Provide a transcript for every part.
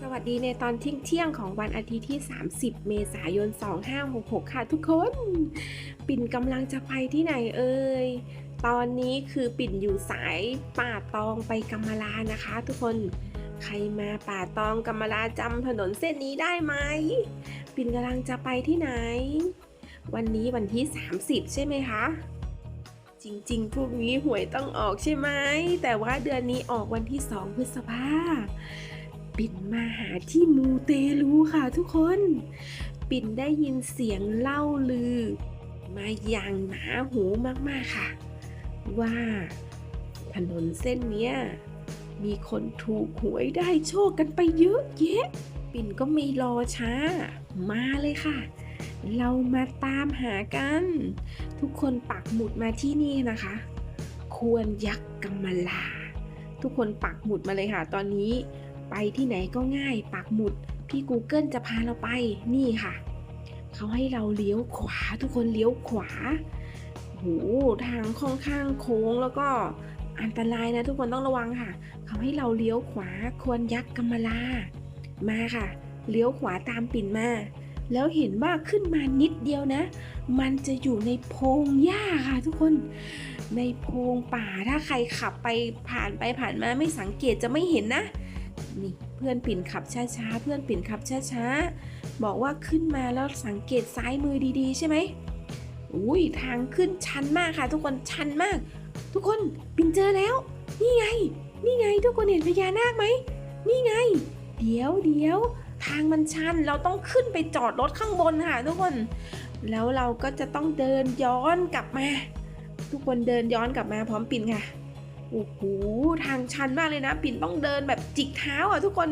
สวัสดีในตอนเที่ยงเที่ยงของวันอาทิตย์ที่ 30 เมษายน 2566 ค่ะทุกคน ปิ่นกำลังจะไปที่ไหนเอ่ย ตอนนี้คือปิ่นอยู่สายป่าตองไปกำมะลานะคะ ทุกคน ใครมาป่าตองกำมะลาจำถนนเส้นนี้ได้ไหม ปิ่นกำลังจะไปที่ไหน วันนี้วันที่ 30 ใช่ไหมคะจริงๆ พวกนี้หวยต้องออกใช่ไหม แต่ว่าเดือนนี้ออกวันที่ 2 พฤษภา ปิ่นมาหาที่มูเตลูค่ะทุกคน ปิ่นได้ยินเสียงเล่าลือ มาอย่างหนาหูมากๆค่ะ ว่าถนนเส้นเนี้ยมีคนถูกหวยได้โชคกันไปเยอะแยะ ปิ่นก็ไม่รอช้า มาเลยค่ะ เรามาตามหากัน ทุกคนปักหมุดมาที่นี่นะคะ ควรยักษ์กำมลา ทุกคนปักหมุดมาเลยค่ะ ตอนนี้ ไปที่ไหนก็ง่ายปักหมุด พี่ Google จะพาเราไปนี่ค่ะ เขาให้เราเลี้ยวขวาทุกคนเลี้ยวขวาโหทางค่อนข้างโค้งแล้วก็อันตรายนะทุกคนต้องระวังค่ะ เขาให้เราเลี้ยวขวาควรยักษ์กำมะลามาค่ะ เลี้ยวขวาตามปิ่นมา แล้วเห็นว่าขึ้นมานิดเดียวนะ มันจะอยู่ในโพงหญ้าค่ะทุกคน ในโพงป่าถ้าใครขับไปผ่านไปผ่านมาไม่สังเกตจะไม่เห็นนะ นี่เพื่อนปิ่นขับช้าๆ เพื่อนปิ่นขับช้าๆ บอกว่าขึ้นมาแล้วสังเกตซ้ายมือดีๆ ใช่ไหมอุ้ยทางขึ้นชันมากค่ะทุกคนชันมาก ทุกคนปิ่นเจอแล้ว นี่ไง นี่ไงทุกคนเห็นพญานาคไหม นี่ไง เดี๋ยวเดี๋ยวทางมันชันเราต้องขึ้นไปจอดรถข้างบนค่ะทุกคน แล้วเราก็จะต้องเดินย้อนกลับมา ทุกคนเดินย้อนกลับมาพร้อมปิ่นค่ะ โอ้โหทางชันมากเลยนะ ปิ่นต้องเดินแบบจิกเท้าอะทุกคน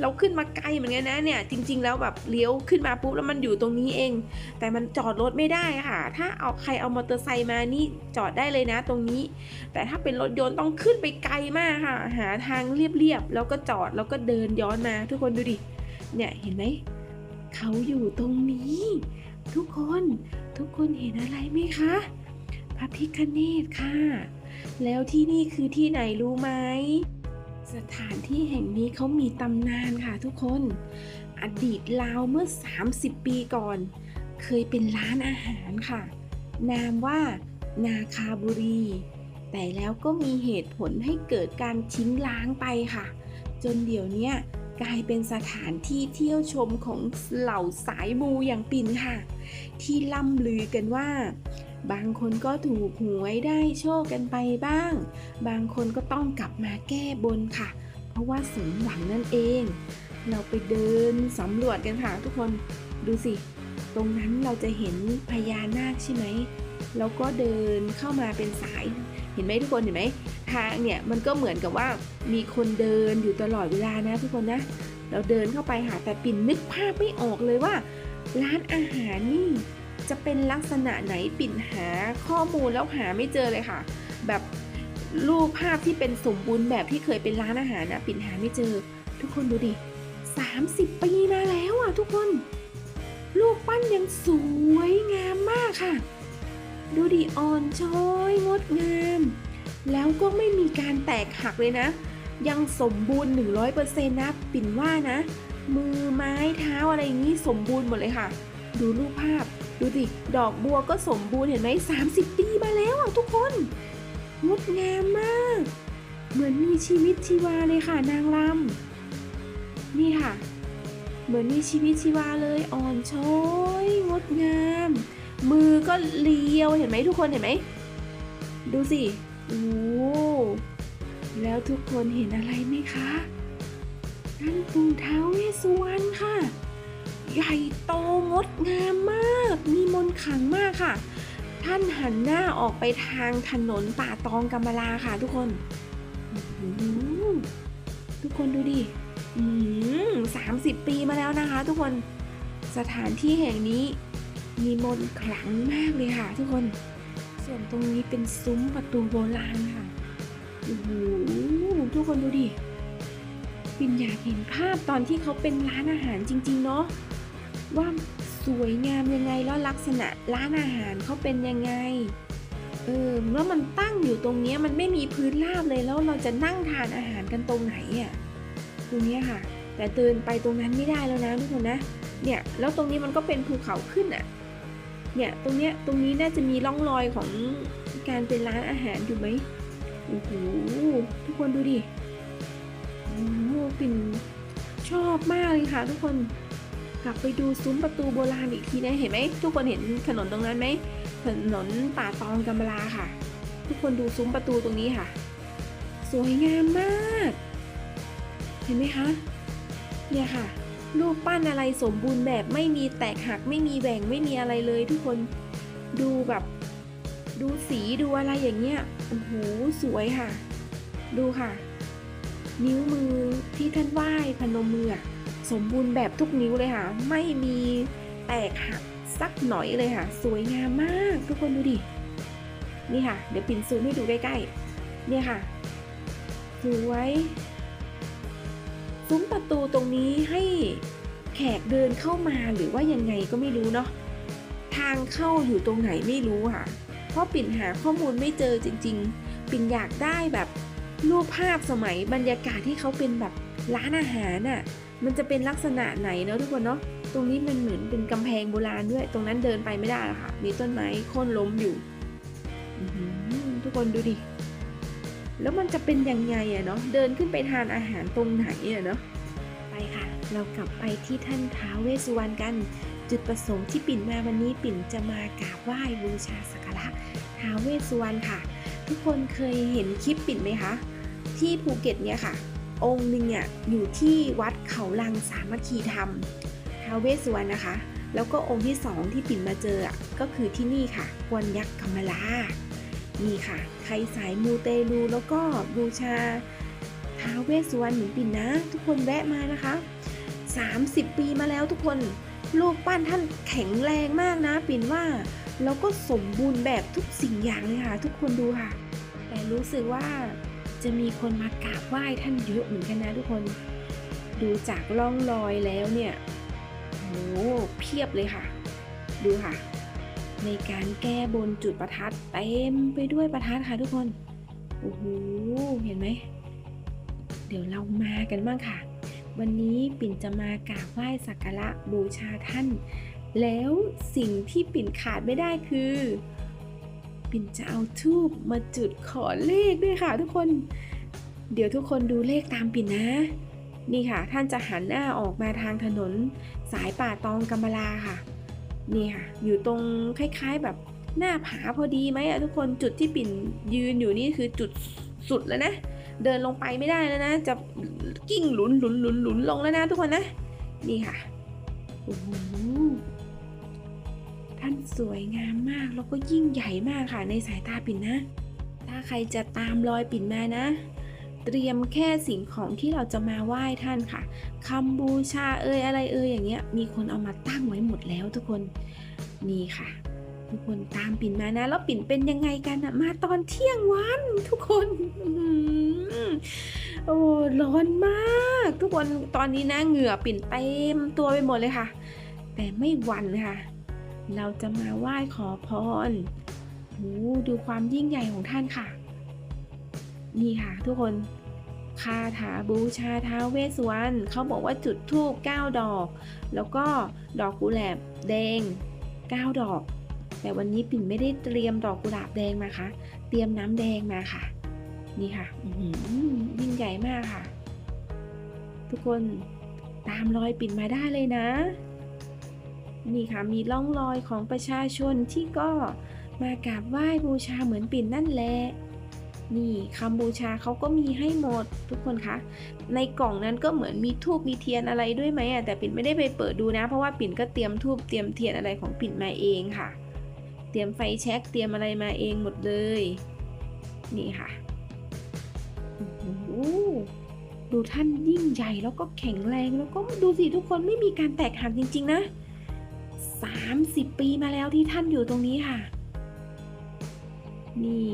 เราขึ้นมาไกลเหมือนกันนะเนี่ย จริง ๆ แล้วแบบเลี้ยวขึ้นมาปุ๊บแล้วมันอยู่ตรงนี้เอง แต่มันจอดรถไม่ได้ค่ะ ถ้าเอาใครเอามอเตอร์ไซค์มานี่จอดได้เลยนะ ตรงนี้ แต่ถ้าเป็นรถยนต์ต้องขึ้นไปไกลมากค่ะ หาทางเรียบๆแล้วก็จอดแล้วก็เดินย้อนมาทุกคนดูดิเนี่ยเห็นไหมเขาอยู่ตรงนี้ ทุกคนทุกคนเห็นอะไรไหมคะ พระพิคเนตค่ะ แล้วที่นี่คือที่ไหนรู้ไหม สถานที่แห่งนี้เขามีตำนานค่ะทุกคน อดีตลาวเมื่อ 30 ปีก่อน เคยเป็นร้านอาหารค่ะ นามว่านาคาบุรี แต่แล้วก็มีเหตุผลให้เกิดการทิ้งล้างไปค่ะ จนเดี๋ยวนี้กลายเป็นสถานที่เที่ยวชมของเหล่าสายมูอย่างปิ่นค่ะ ที่ล่ำลือกันว่า บางคนก็ถูกหวยได้โชคกันไปบ้าง บางคนก็ต้องกลับมาแก้บนค่ะ เพราะว่าสมหวังนั่นเอง เราไปเดินสำรวจกันค่ะทุกคน ดูสิ ตรงนั้นเราจะเห็นพญานาคใช่ไหม แล้วก็เดินเข้ามาเป็นสาย เห็นไหมทุกคนเห็นไหม ทางเนี่ยมันก็เหมือนกับว่ามีคนเดินอยู่ตลอดเวลานะทุกคนนะ เราเดินเข้าไปหาแต่ปิ่นนึกภาพไม่ออกเลยว่า ร้านอาหารนี่ จะเป็นลักษณะไหนปิ่นหาข้อมูลแล้วหาไม่เจอเลยค่ะ แบบรูปภาพที่เป็นสมบูรณ์แบบที่เคยเป็นร้านอาหารนะปิ่นหาไม่เจอ ทุกคนดูดิ 30 ปีมาแล้วอะทุกคนรูปปั้นยังสวยงามมากค่ะ ดูดิอ่อนช้อยงดงาม แล้วก็ไม่มีการแตกหักเลยนะ ยังสมบูรณ์ 100%นะปิ่นว่านะ มือไม้เท้าอะไรอย่างนี้สมบูรณ์หมดเลยค่ะ ดูรูปภาพ ดูดิ ดอกบัวก็สมบูรณ์เห็นไหม30 ปีมาแล้วทุกคน งดงามมาก เหมือนมีชีวิตชีวาเลยค่ะนางรำนี่ค่ะ เหมือนมีชีวิตชีวาเลยอ่อนช้อยงดงาม มือก็เลียวเห็นไหมทุกคนเห็นไหม ดูสิ โอ้แล้วทุกคนเห็นอะไรไหมคะ นั่นปู่ท้าวเวสสุวรรณค่ะ ใหญ่โตงดงามมาก มีมนต์ขลังมากค่ะ ท่านหันหน้าออกไปทางถนนป่าตองกำมะลาค่ะทุกคน ทุกคนดูดิสามสิบปีมาแล้วนะคะ ทุกคนสถานที่แห่งนี้มีมนต์ขลังมากเลยค่ะ ทุกคน ส่วนตรงนี้เป็นซุ้มประตูโบราณค่ะโอ้โหทุกคนดูดิปินอยากเห็นภาพตอนที่เขาเป็นร้านอาหารจริง ๆ เนาะ ว่าสวยงามยังไงแล้วลักษณะร้านอาหารเขาเป็นยังไง เออแล้วมันตั้งอยู่ตรงนี้มันไม่มีพื้นราบเลยแล้วเราจะนั่งทานอาหารกันตรงไหนอะตรงนี้ค่ะ แต่เดินไปตรงนั้นไม่ได้แล้วนะทุกคนนะเนี่ยแล้วตรงนี้มันก็เป็นภูเขาขึ้นอะเนี่ยตรงเนี้ยตรงนี้น่าจะมีร่องรอยของการเป็นร้านอาหารอยู่ไหมโอ้โหทุกคนดูดิโอ้โหปิ่นชอบมากเลยค่ะทุกคน กลับไปดูซุ้มประตูโบราณอีกทีนะเห็นไหมทุกคนเห็นถนนตรงนั้นไหมถนนป่าตองกำมะลาค่ะ ทุกคนดูซุ้มประตูตรงนี้ค่ะ สวยงามมาก เห็นไหมคะเนี่ยค่ะรูปปั้นอะไรสมบูรณ์แบบไม่มีแตกหักไม่มีแหว่งไม่มีอะไรเลย ทุกคนดูแบบ ดูสีดูอะไรอย่างเงี้ยโอ้โหสวยค่ะ ดูค่ะ นิ้วมือที่ท่านไหว้พนมมืออ สมบูรณ์แบบทุกนิ้วเลยค่ะ ไม่มีแตกหักสักหน่อยเลยค่ะ สวยงามมากทุกคนดูดิ นี่ค่ะ เดี๋ยวปิ่นซูมให้ดูใกล้ๆ เนี่ยค่ะ สวย ซุ้มประตูตรงนี้ให้แขกเดินเข้ามาหรือว่ายังไงก็ไม่รู้เนาะ ทางเข้าอยู่ตรงไหนไม่รู้ค่ะ เพราะปิ่นหาข้อมูลไม่เจอจริง ๆ ปิ่นอยากได้แบบรูปภาพสมัยบรรยากาศที่เขาเป็นแบบร้านอาหารน่ะ มันจะเป็นลักษณะไหนเนาะทุกคนเนาะตรงนี้มันเหมือนเป็นกำแพงโบราณด้วย ตรงนั้นเดินไปไม่ได้หรอกค่ะ มีต้นไม้โค่นล้มอยู่ทุกคนดูดิ แล้วมันจะเป็นยังไงอะเนาะเดินขึ้นไปทานอาหารตรงไหนอะเนาะไปค่ะ เรากลับไปที่ท่านท้าวเวสุวรรณกัน จุดประสงค์ที่ปิ่นมาวันนี้ปิ่นจะมากราบไหว้บูชาสักการะท้าวเวสสุวรรณค่ะ ทุกคนเคยเห็นคลิปปิ่นไหมคะ ที่ภูเก็ตเนี่ยค่ะ องค์หนึ่งอะอยู่ที่วัดเขาลังสามัคคีธรรมท้าวเวสสุวรรณนะคะ แล้วก็องค์ที่สองที่ปิ่นมาเจออะก็คือที่นี่ค่ะกวนยักษ์กำมะลานี่ค่ะ ใครสายมูเตลูแล้วก็บูชาท้าวเวสสุวรรณเหมือนปิ่นนะ ทุกคนแวะมานะคะ 30 ปีมาแล้วทุกคนรูปปั้นท่านแข็งแรงมากนะ ปิ่นว่าแล้วก็สมบูรณ์แบบทุกสิ่งอย่างเลยค่ะ ทุกคนดูค่ะ แต่รู้สึกว่า จะมีคนมากราบไหว้ท่านเยอะเหมือนกันนะทุกคน ดูจากร่องรอยแล้วเนี่ยโหเพียบเลยค่ะ ดูค่ะ ในการแก้บนจุดประทัดเต็มไปด้วยประทัดค่ะทุกคนโอ้โหเห็นไหมเดี๋ยวเรามากันบ้างค่ะ วันนี้ปิ่นจะมากราบไหว้สักการะบูชาท่าน แล้วสิ่งที่ปิ่นขาดไม่ได้คือ ปิ่นจะเอาทูบมาจุดขอเลขด้วยค่ะ ทุกคน เดี๋ยวทุกคนดูเลขตามปิ่นนะ นี่ค่ะ ท่านจะหันหน้าออกมาทางถนน สายป่าตองกำมะลาค่ะ นี่ค่ะ อยู่ตรงคล้ายๆแบบหน้าผาพอดีไหมอะทุกคนจุดที่ปิ่นยืนอยู่นี่คือจุดสุดแล้วนะ เดินลงไปไม่ได้แล้วนะ จะกิ้งหลุนหลุนหลุนหลุนลงแล้วนะทุกคนนะ นี่ค่ะโอ้โห ท่านสวยงามมากแล้วก็ยิ่งใหญ่มากค่ะในสายตาปิ่นนะ ถ้าใครจะตามรอยปิ่นมานะ เตรียมแค่สิ่งของที่เราจะมาไหว้ท่านค่ะคำบูชาเอ่ยอะไรเอ่ยอย่างเงี้ย มีคนเอามาตั้งไว้หมดแล้วทุกคนนี่ค่ะ ทุกคนตามปิ่นมานะ แล้วปิ่นเป็นยังไงกันอะมาตอนเที่ยงวันทุกคนโอ้ร้อนมาก ทุกคนตอนนี้นะเหงื่อปิ่นเต็มตัวไปหมดเลยค่ะ แต่ไม่วันค่ะ เราจะมาไหว้ขอพรโอ้ดูความยิ่งใหญ่ของท่านค่ะ นี่ค่ะทุกคนคาถาบูชาท้าวเวสสวรรณเขาบอกว่าจุดธูป9ดอก แล้วก็ดอกกุหลาบแดง 9 ดอก แต่วันนี้ปิ่นไม่ได้เตรียมดอกกุหลาบแดงมาค่ะ เตรียมน้ำแดงมาค่ะ นี่ค่ะยิ่งใหญ่มากค่ะ ทุกคนตามรอยปิ่นมาได้เลยนะ นี่ค่ะมีร่องรอยของประชาชนที่ก็มากราบไหว้บูชาเหมือนปิ่นนั่นแหละนี่คำบูชาเขาก็มีให้หมดทุกคนคะ ในกล่องนั้นก็เหมือนมีทูบมีเทียนอะไรด้วยไหมอะแต่ปิ่นไม่ได้ไปเปิดดูนะ เพราะว่าปิ่นก็เตรียมทูบเตรียมเทียนอะไรของปิ่นมาเองค่ะ เตรียมไฟแช็กเตรียมอะไรมาเองหมดเลย นี่ค่ะโอ้ดูท่านยิ่งใหญ่แล้วก็แข็งแรงแล้วก็ดูสิทุกคนไม่มีการแตกหักจริง ๆ นะ 30 ปีมาแล้วที่ท่านอยู่ตรงนี้ค่ะ นี่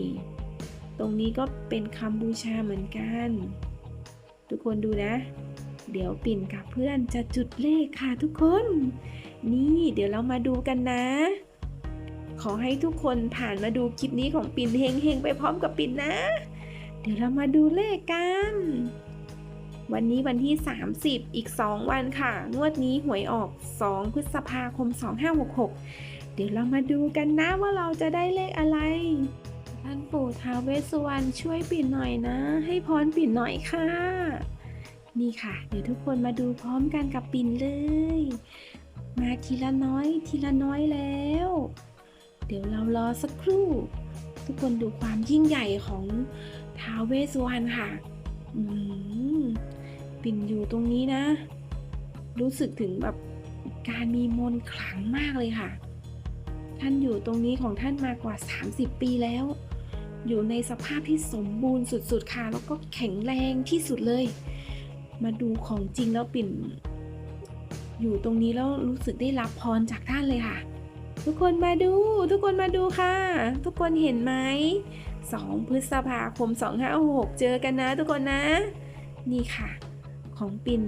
ตรงนี้ก็เป็นคำบูชาเหมือนกัน ทุกคนดูนะ เดี๋ยวปิ่นกับเพื่อนจะจุดเลขค่ะทุกคน นี่เดี๋ยวเรามาดูกันนะ ขอให้ทุกคนผ่านมาดูคลิปนี้ของปิ่นเฮงๆไปพร้อมกับปิ่นนะ เดี๋ยวเรามาดูเลขกัน วันนี้วันที่ 30 อีก 2 วันค่ะ งวดนี้หวยออก 2 พฤษภาคม 2566 เดี๋ยวเรามาดูกันนะว่าเราจะได้เลขอะไร ท่านปู่ท้าวเวสสุวรรณช่วยปิ่นหน่อยนะ ให้พรปิ่นหน่อยค่ะ นี่ค่ะ เดี๋ยวทุกคนมาดูพร้อมกันกับปิ่นเลย มาทีละน้อยทีละน้อยแล้ว เดี๋ยวเรารอสักครู่ ทุกคนดูความยิ่งใหญ่ของท้าวเวสสุวรรณค่ะ อืม ปิ่นอยู่ตรงนี้นะ รู้สึกถึงแบบการมีมนขลังมากเลยค่ะ ท่านอยู่ตรงนี้ของท่านมากว่า 30 ปีแล้ว อยู่ในสภาพที่สมบูรณ์สุดๆค่ะ แล้วก็แข็งแรงที่สุดเลย มาดูของจริงแล้วปิ่น อยู่ตรงนี้แล้วรู้สึกได้รับพรจากท่านเลยค่ะ ทุกคนมาดู ทุกคนมาดูค่ะ ทุกคนเห็นไหม2พฤษภาคม 2566 เจอกันนะทุกคนนะ นี่ค่ะ ของปิ่น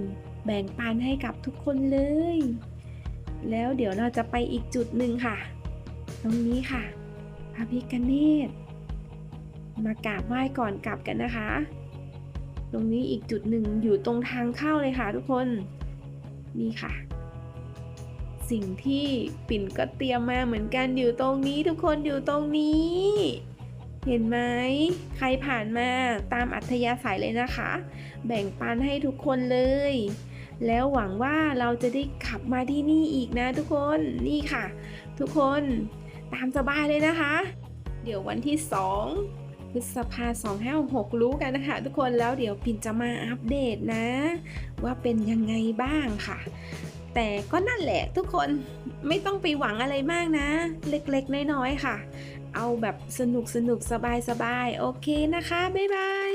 แบ่งปันให้กับทุกคนเลย แล้วเดี๋ยวเราจะไปอีกจุดหนึ่งค่ะ ตรงนี้ค่ะ พระพิกเนตมากราบไหว้ก่อนกลับกันนะคะ ตรงนี้อีกจุดหนึ่งอยู่ตรงทางเข้าเลยค่ะทุกคน นี่ค่ะ สิ่งที่ปิ่นก็เตรียมมาเหมือนกันอยู่ตรงนี้ทุกคนอยู่ตรงนี้ เห็นไหมใครผ่านมาตามอัธยาศัยเลยนะคะ แบ่งปันให้ทุกคนเลย แล้วหวังว่าเราจะได้ขับมาที่นี่อีกนะทุกคนนี่ค่ะ ทุกคนตามสบายเลยนะคะ เดี๋ยววันที่ 2 พฤษภา2566รู้กันนะคะ ทุกคนแล้วเดี๋ยวปิ่นจะมาอัปเดตนะ ว่าเป็นยังไงบ้างค่ะแต่ก็นั่นแหละทุกคนไม่ต้องไปหวังอะไรมากนะ เล็กๆ น้อยๆ ค่ะ เอาแบบสนุกสนุกสบายสบายโอเคนะคะ บ๊ายบาย